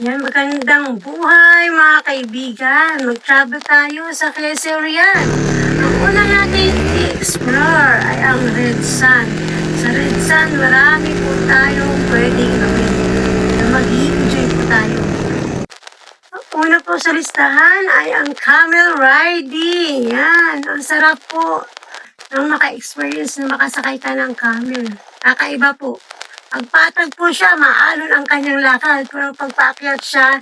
Yan, magandang buhay mga kaibigan. Mag-travel tayo sa Quezon Rian. Ang una natin i-explore ay ang Red Sun. Sa Red Sun, marami po tayong pwedeng gawin. Na mag-i-enjoy po tayo. Ang una po sa listahan ay ang camel riding. Yan, ang sarap po nang maka-experience na makasakay ka ng camel. Kakaiba po. Pagpatag po siya, maalon ang kanyang lakad. Pero pagpaakyat siya,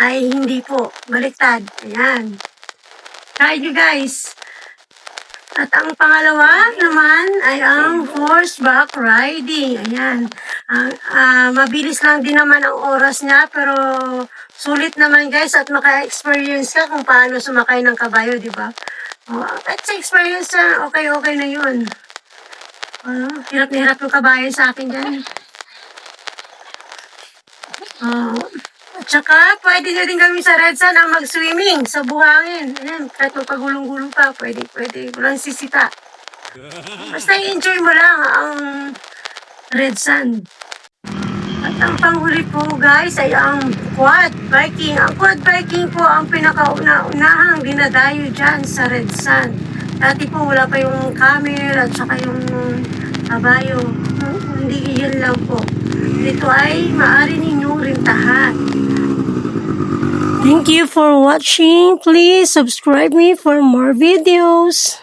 ay hindi po. Baliktad. Ayan. Try nyo guys. At ang pangalawa naman ay ang horseback riding. Ayan. Ang ah, mabilis lang din naman ang oras niya pero sulit naman guys at maka-experience ka kung paano sumakay ng kabayo, di ba? Oh, at sa experience okay-okay na yun. Ano, hirap na hirap yung kabayo sa akin dyan. Oh. At saka, pwede nyo din kami sa Red Sun ang mag-swimming sa buhangin. Ayan, kahit magpagulong-gulong pa, pwede, pwede. Walang sisita. Basta i-enjoy mo lang ang Red Sun. At ang panghuli po guys ay ang quad biking. Ang quad biking po ang pinakauna-unahang dinadayo dyan sa Red Sun. Dati po wala pa yung camel at saka yung kabayo. Hindi yun lang po. Dito ay maaari ninyong rintahan. Thank you for watching. Please subscribe me for more videos.